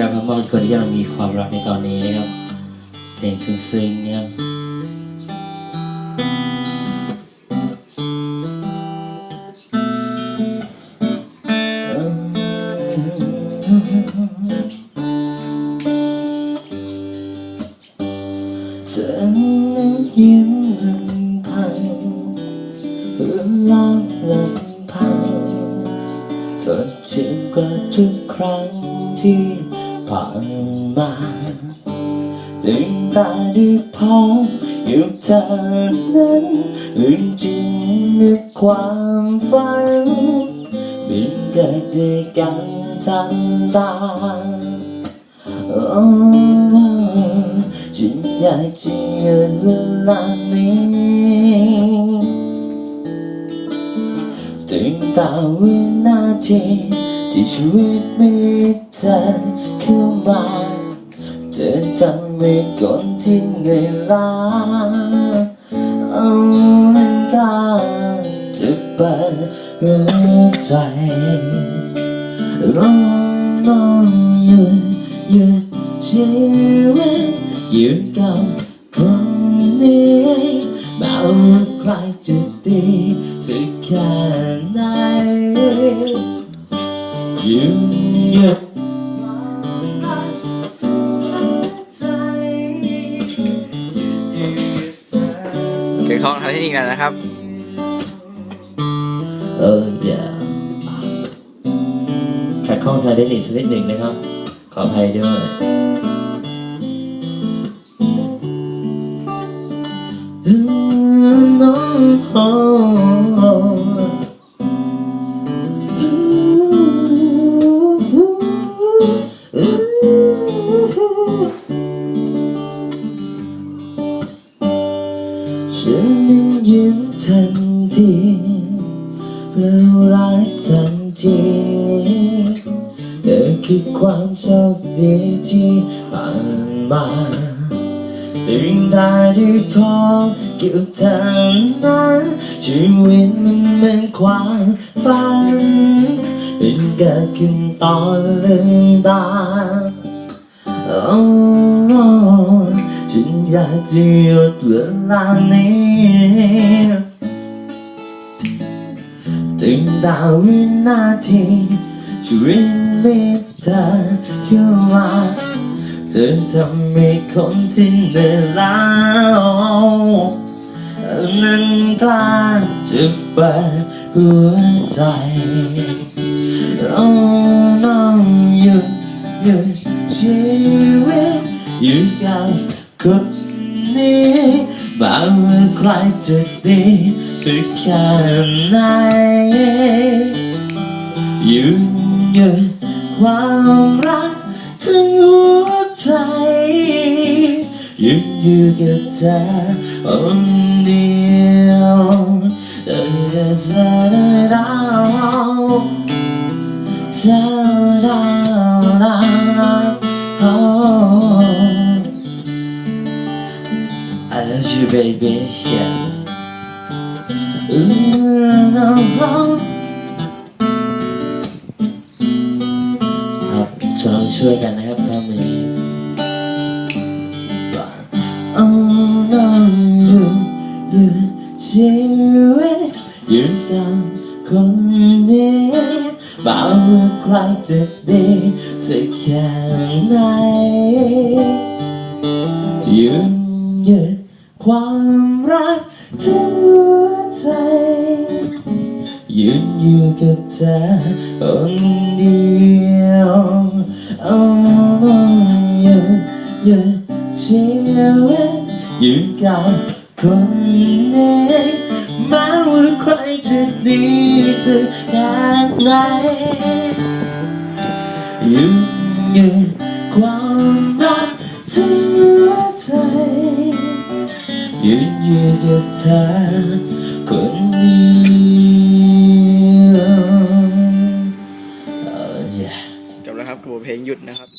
มอบให้คนที่กำลังมีความรักในตอนนี้นะครับเพลงซึ้งๆนะครับฉันนั้นยิ้มลำพังเพื่อลองลำพังสดชื่นกว่าทุกครั้งที่ ผ่านมาถึงตาด้พบอยู่เธอนั้นลืมจริงนึกความฝันบินเกิดด้วยกันทันตาโอ้ฉันอยากจะยุดเวลานี้ถึงตาวินาทีที่ชีวิตมี เธอเข้ามาเธอทำให้คนที่เหนื่อยล้าเอามันกาจะเปิดหัวใจลองลองหยุดหยุดชีวิตอยู่กับคนนี้แม้ว่าใครจะดีสักแค่ไหนหยุ เกิดของทางที่นี่กันนะครับ เอออย่าขัดข้องทางเทคนิคสักนิดหนึ่งนะครับ ขออภัยด้วยน้ แล้วรักทันทีเธอคือความโชคดีที่ผ่านมาถึงได้ได้พบกับเธอนั้นชีวิตมันเหมือนความฝันเป็นเกิดขึ้นตอนลืมตาโอ้ฉันอยากจะหยุดเวลานี้ ถึงดาววินาทีชีวิตมีเธอเข้ามาจะทำให้คนที่เหนื่อยล้านั้นกล้าจะเปิดหัวใจโอ้น้องหยุดหยุดชีวิตอยู่กับคนนี้ บางว่าใครจะดีสักแค่ไหนยุดยุดความรักทั้งหัวใจยุดอยู่กับเธอคนเดียวเธอจะได้ดา baby, yeah. Ooh, no, no. ครับจะลองช่วยกันนะครับทำมือ Oh no you you ชีวิตอยู่กับคนนี้บอกว่าใครจะดีสักแค่ไหนยืนหยุด ความรักทั้งหัวใจ ยืนอยู่กับเธอคนเดียวโอ้หยุดหยุดชีวิตยู่กับคนนี้แม้ว่าใครจะดีสักแค่ไหนยืนยุดความ กับเธอคนเดียวจบแล้วครับกับเพลงหยุดนะครับ